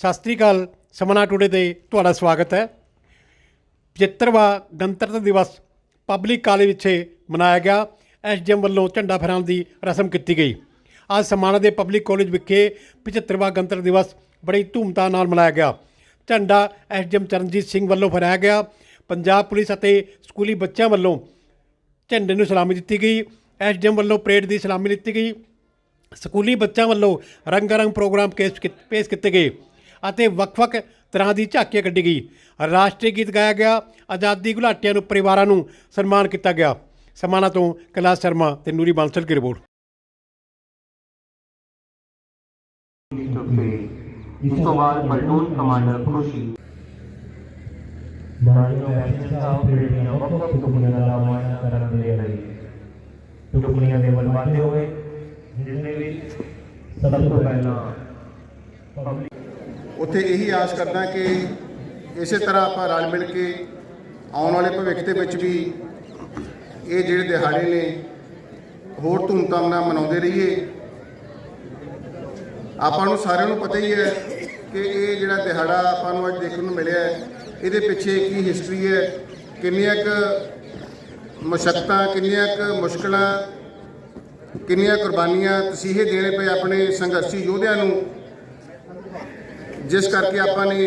ਸਤਿ ਸ੍ਰੀ ਅਕਾਲ, ਸਮਨਾ today ਤੇ ਤੁਹਾਡਾ ਸਵਾਗਤ ਹੈ। 75ਵਾਂ ਗਣਤੰਤਰ ਦਿਵਸ ਪਬਲਿਕ ਕਾਲਜ ਵਿਖੇ ਮਨਾਇਆ ਗਿਆ। ਐਸਡੀਐਮ ਵੱਲੋਂ ਝੰਡਾ ਫਹਿਰਾਉਣ ਦੀ ਰਸਮ ਕੀਤੀ ਗਈ। ਅੱਜ ਸਮਾਣਾ ਦੇ ਪਬਲਿਕ ਕਾਲਜ ਵਿਖੇ 75ਵਾਂ ਗਣਤੰਤਰ ਦਿਵਸ ਬੜੀ ਧੂਮਧਾਮ ਨਾਲ ਮਨਾਇਆ ਗਿਆ। ਝੰਡਾ ਐਸਡੀਐਮ ਚਰਨਜੀਤ ਸਿੰਘ ਵੱਲੋਂ ਫਹਿਰਾਇਆ ਗਿਆ। ਪੰਜਾਬ ਪੁਲਿਸ ਅਤੇ ਸਕੂਲੀ ਬੱਚਿਆਂ ਵੱਲੋਂ ਝੰਡੇ ਨੂੰ ਸਲਾਮੀ ਦਿੱਤੀ ਗਈ। ਐਸਡੀਐਮ ਵੱਲੋਂ ਪਰੇਡ ਦੀ ਸਲਾਮੀ ਦਿੱਤੀ ਗਈ। ਸਕੂਲੀ ਬੱਚਿਆਂ ਵੱਲੋਂ ਰੰਗਾਰੰਗ ਪ੍ਰੋਗਰਾਮ ਕੇਸ ਕੀਤ- ਪੇਸ਼ ਕੀਤੇ ਗਏ। ਅਤੇ ਵੱਖ-ਵੱਖ ਤਰ੍ਹਾਂ ਦੀ ਝਾਕੀਆਂ ਕੱਢੀ ਗਈ। ਰਾਸ਼ਟਰੀ ਗੀਤ ਗਾਇਆ ਗਿਆ। ਆਜ਼ਾਦੀ ਘੁਲਾਟੀਆਂ ਨੂੰ ਪਰਿਵਾਰਾਂ ਨੂੰ ਸਨਮਾਨ ਕੀਤਾ ਗਿਆ। ਸਮਾਣਾ ਤੋਂ ਕੈਲਾਸ਼ ਸ਼ਰਮਾ ਤੇ ਨੂਰੀ ਬਾਂਸਲ ਦੀ ਰਿਪੋਰਟ। ਚੁੱਕੇ ਇਸ ਤੋਂ ਬਾਅਦ ਪਲਟੂਨ ਕਮਾਂਡਰ ਖੁਸ਼ੀ ਮਾਨਯੋਗ ਐਕਸ਼ਨ ਸਾਹਿਬ ਪੀਰੀਅਡ ਦੀਆਂ ਵੱਖ ਵੱਖ ਟੁਕੜੀਆਂ ਦਾ ਮੁਆਇਨਾ ਕਰਨ ਦੇ ਲਈ ਟੁਕੜੀਆਂ ਦੇ ਬਲਵਾਦੇ ਹੋਏ ਜਿਸ ਦੇ ਵਿੱਚ ਸਭ ਤੋਂ ਪਹਿਲਾਂ ਪਬਲਿਕ ਉੱਥੇ ਇਹੀ ਆਸ ਕਰਦਾ ਕਿ ਇਸੇ ਤਰ੍ਹਾਂ ਆਪਾਂ ਰਲ ਮਿਲ ਕੇ ਆਉਣ ਵਾਲੇ ਭਵਿੱਖ ਦੇ ਵਿੱਚ ਵੀ ਇਹ ਜਿਹੜੇ ਦਿਹਾੜੇ ਨੇ, ਹੋਰ ਧੂਮਧਾਮ ਨਾਲ ਮਨਾਉਂਦੇ ਰਹੀਏ। ਆਪਾਂ ਨੂੰ ਸਾਰਿਆਂ ਨੂੰ ਪਤਾ ਹੀ ਹੈ ਕਿ ਇਹ ਜਿਹੜਾ ਦਿਹਾੜਾ ਆਪਾਂ ਨੂੰ ਅੱਜ ਦੇਖਣ ਨੂੰ ਮਿਲਿਆ ਹੈ, ਇਹਦੇ ਪਿੱਛੇ ਕੀ ਹਿਸਟਰੀ ਹੈ, ਕਿੰਨੀਆਂ ਕੁ ਮੁਸ਼ਕਲਾਂ, ਕਿੰਨੀਆਂ ਕੁ ਮੁਸ਼ਕਲਾਂ, ਕਿੰਨੀਆਂ ਕੁਰਬਾਨੀਆਂ ਤਸੀਹੇ ਦੇਣੇ ਪਏ ਆਪਣੇ ਸੰਘਰਸ਼ੀ ਯੋਧਿਆਂ ਨੂੰ। ਜਿਸ ਕਰਕੇ ਆਪਾਂ ਨੇ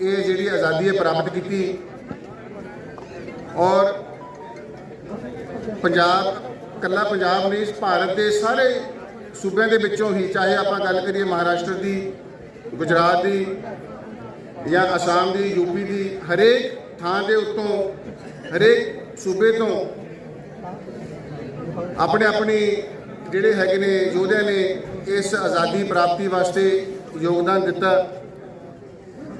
ਇਹ ਜਿਹੜੀ ਆਜ਼ਾਦੀ ਹੈ ਪ੍ਰਾਪਤ ਕੀਤੀ। ਔਰ ਪੰਜਾਬ, ਕੱਲਾ ਪੰਜਾਬ ਨਹੀਂ, ਭਾਰਤ ਦੇ ਸਾਰੇ ਸੂਬਿਆਂ ਦੇ ਵਿੱਚੋਂ ਹੀ, ਚਾਹੇ ਆਪਾਂ ਗੱਲ ਕਰੀਏ ਮਹਾਰਾਸ਼ਟਰ ਦੀ, ਗੁਜਰਾਤ ਦੀ ਜਾਂ ਅਸਾਮ ਦੀ ਯੂਪੀ ਦੀ, ਹਰੇਕ ਥਾਂ ਦੇ ਉੱਤੋਂ, ਹਰੇਕ ਸੂਬੇ ਤੋਂ ਆਪਣੇ ਆਪਣੇ ਜਿਹੜੇ ਹੈਗੇ ਨੇ, ਯੋਧਿਆਂ ਨੇ ਇਸ ਆਜ਼ਾਦੀ ਪ੍ਰਾਪਤੀ ਵਾਸਤੇ ਯੋਗਦਾਨ ਦਿੱਤਾ।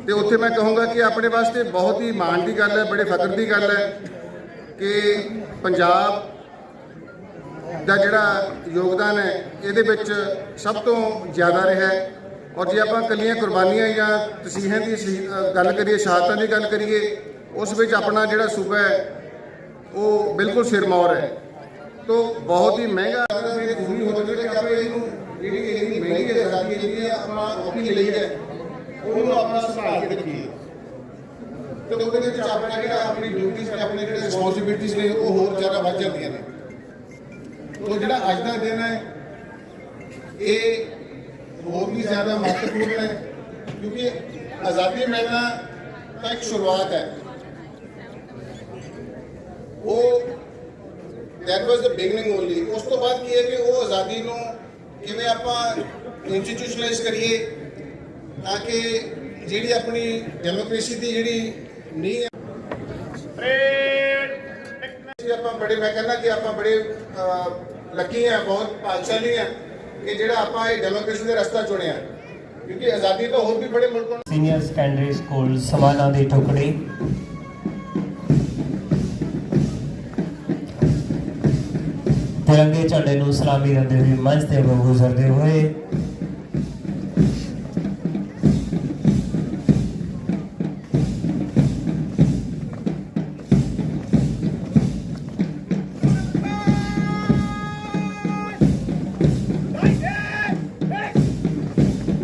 ਤੇ ਉੱਥੇ ਮੈਂ ਕਹੂੰਗਾ ਕਿ ਆਪਣੇ ਵਾਸਤੇ ਬਹੁਤ ਹੀ ਮਾਣ ਦੀ ਗੱਲ ਹੈ, ਬੜੇ ਫਖਰ ਦੀ ਗੱਲ ਹੈ ਕਿ ਪੰਜਾਬ ਦਾ ਜਿਹੜਾ ਯੋਗਦਾਨ ਹੈ, ਇਹਦੇ ਵਿੱਚ ਸਭ ਤੋਂ ਜ਼ਿਆਦਾ ਰਿਹਾ ਹੈ। ਔਰ ਜੇ ਆਪਾਂ ਕੱਲੀਆਂ ਕੁਰਬਾਨੀਆਂ ਜਾਂ ਤਸੀਹਾਂ ਦੀ ਗੱਲ ਕਰੀਏ, ਸ਼ਹਾਦਤਾਂ ਦੀ ਗੱਲ ਕਰੀਏ, ਉਸ ਵਿੱਚ ਆਪਣਾ ਜਿਹੜਾ ਸੂਬਾ ਹੈ, ਉਹ ਬਿਲਕੁਲ ਸਿਰਮੌਰ ਹੈ। ਤੋ ਬਹੁਤ ਹੀ ਮਹਿੰਗਾ ਅਗਰ ਇਹ ਜ਼ਰੂਰੀ ਹੋ ਕਿ ਆਪਾਂ ਇਹਨੂੰ ਜਿਹੜੀ ਇੰਨੀ ਮਹਿੰਗੀ ਆਜ਼ਾਦੀ ਜਿਹੜੀ ਹੈ, ਆਪਾਂ ਔਖੀ ਲਈ ਹੈ। ਉਹਨੂੰ ਆਪਣਾ ਸੰਭਾਲ ਕੇ ਰੱਖੀਏ। ਤੇ ਉਹਦੇ ਵਿੱਚ ਆਪਣਾ ਜਿਹੜਾ ਆਪਣੀ ਡਿਊਟੀਆਂ ਤੇ ਆਪਣੇ ਜਿਹੜੇ ਰਿਸਪੌਂਸਿਬਿਲਟੀਆਂ ਨੇ, ਉਹ ਹੋਰ ਜ਼ਿਆਦਾ ਵੱਧ ਜਾਂਦੀਆਂ ਨੇ। ਤੋ ਜਿਹੜਾ ਅੱਜ ਦਾ ਦਿਨ ਹੈ, ਇਹ ਹੋਰ ਵੀ ਜ਼ਿਆਦਾ ਮਹੱਤਵਪੂਰਨ ਹੈ, ਕਿਉਂਕਿ ਆਜ਼ਾਦੀ ਮਿਲਣਾ ਤਾਂ ਇੱਕ ਸ਼ੁਰੂਆਤ ਹੈ। ਉਹ that was the beginning only ਉਸ ਤੋਂ ਬਾਅਦ ਕੀ ਹੈ ਕਿ ਉਹ ਆਜ਼ਾਦੀ ਨੂੰ ਕਿਵੇਂ ਆਪਾਂ ਇੰਸਟੀਟਿਊਸ਼ਨਲਾਈਜ਼ ਕਰੀਏ ਤਾਂ ਕਿ ਜਿਹੜੀ ਆਪਣੀ ਡੈਮੋਕ੍ਰੇਸੀ ਦੀ ਜਿਹੜੀ ਨੀਂਹ ਹੈ ਜੀ ਆਪਾਂ ਬੜੇ, ਮੈਂ ਕਹਿੰਦਾ ਕਿ ਆਪਾਂ ਬੜੇ ਲੱਕੀ ਆ ਬਹੁਤ ਭਾਗਸ਼ਾਲੀ ਆ ਕਿ ਜਿਹੜਾ ਆਪਾਂ ਇਹ ਡੈਮੋਕ੍ਰੇਸੀ ਦਾ ਰਸਤਾ ਚੁਣਿਆ। ਕਿਉਂਕਿ ਆਜ਼ਾਦੀ ਤਾਂ ਹੋਰ ਵੀ ਬੜੇ ਮੁਲਕਾਂ ਸੀਨੀਅਰ ਸੈਕੰਡਰੀ ਸਕੂਲ ਸਮਾਨਾ ਦੀ ਟੁਕੜੀ। ਤਿਰੰਗੇ ਝੰਡੇ ਨੂੰ ਸਲਾਮੀ ਦਿੰਦੇ ਹੋਏ ਮੰਚ ਤੇ ਗੁਜ਼ਰਦੇ ਹੋਏ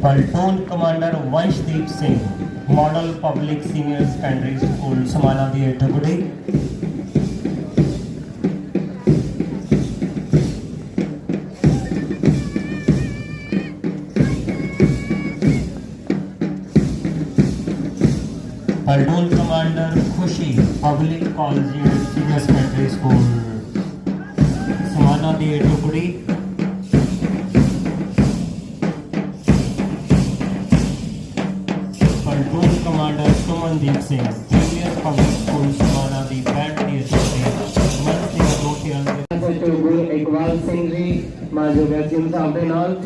platoon commander Vanshdeep Singh model public senior secondary school Samana ਦੀ ਟੁਕੜੀ platoon commander Khushi public college senior secondary school Samana ਦੀ ਇਹ ਟੁਕੜੀ platoon commander Sumandeep Singh senior public school Samana ਦੀ ਬੈਂਡ ਦੀ ਅਸਿਸਟੈਂਟ ਮਨ ਸਿੰਘ ਰੋਟੀ ਰੰਗ ਸਚਿਵ ਗੁਰੂ ਇਕਬਾਲ ਸਿੰਘ ਜੀ, ਮਾਜੋ ਐਸਐਮ ਸਾਹਿਬ ਦੇ ਨਾਲ।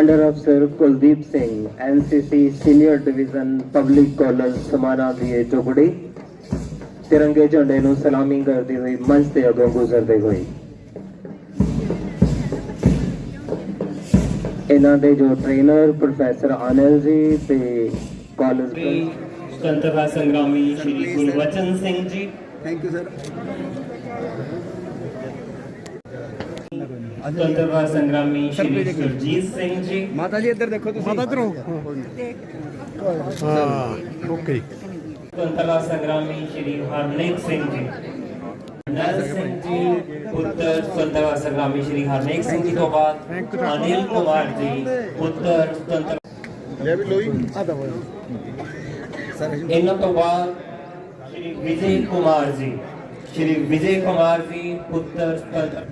ਅੰਡਰ ਅਫਸਰ Kuldeep Singh NCC senior division public college Samana ਦੀ ਇਹ ਟੁਕੜੀ ਤਿਰੰਗੇ ਝੰਡੇ ਨੂੰ ਸਲਾਮੀ ਕਰਦੀ ਹੋਈ ਮੰਚ ਤੇ ਅੱਗੋਂ ਗੁਜ਼ਰਦੇ ਹੋਏ ਇਹਨਾਂ ਦੇ ਜੋ ਟ੍ਰੇਨਰ ਪ੍ਰੋਫੈਸਰ ਅਨਿਲ ਜੀ ਤੇ ਕਾਲਜ ਸੁਤੰਤਰਤਾ ਸੰਗਰਾਮੀ ਸ਼੍ਰੀ Gurvachan Singh ji. Thank you sir ਸੁਤੰਤਰਤਾ ਸੰਗਰਾਮੀ ਸ਼੍ਰੀ ਸੁਰਜੀਤ ਸਿੰਘ ਜੀ। ਮਾਤਾ ਜੀ ਇੱਧਰ ਦੇਖੋ ਤੁਸੀਂ। ਮਾਤਾ ਇੱਧਰ? ਹਾਂ। ਓਕੇ। ਸੁਤੰਤਰਤਾ ਸੰਗਰਾਮੀ ਸ਼੍ਰੀ ਹਰਨੇਕ ਸਿੰਘ ਜੀ। ਨਰ ਸਿੰਘ ਜੀ ਪੁੱਤਰ ਸੁਤੰਤਰਤਾ ਸੰਗਰਾਮੀ ਸ਼੍ਰੀ ਹਰਨੇਕ ਸਿੰਘ ਜੀ ਤੋਂ ਬਾਅਦ ਅਨਿਲ ਕੁਮਾਰ ਜੀ ਪੁੱਤਰ ਸੁਤੰਤਰ ਲੈ ਵੀ ਲੋਈ। ਇਹਨਾਂ ਤੋਂ ਬਾਅਦ ਸ਼੍ਰੀ ਵਿਜੇ ਕੁਮਾਰ ਜੀ। ਸ਼੍ਰੀ ਵਿਜੇ ਕੁਮਾਰ ਜੀ ਪੁੱਤਰ ਸੁਤੰਤਰ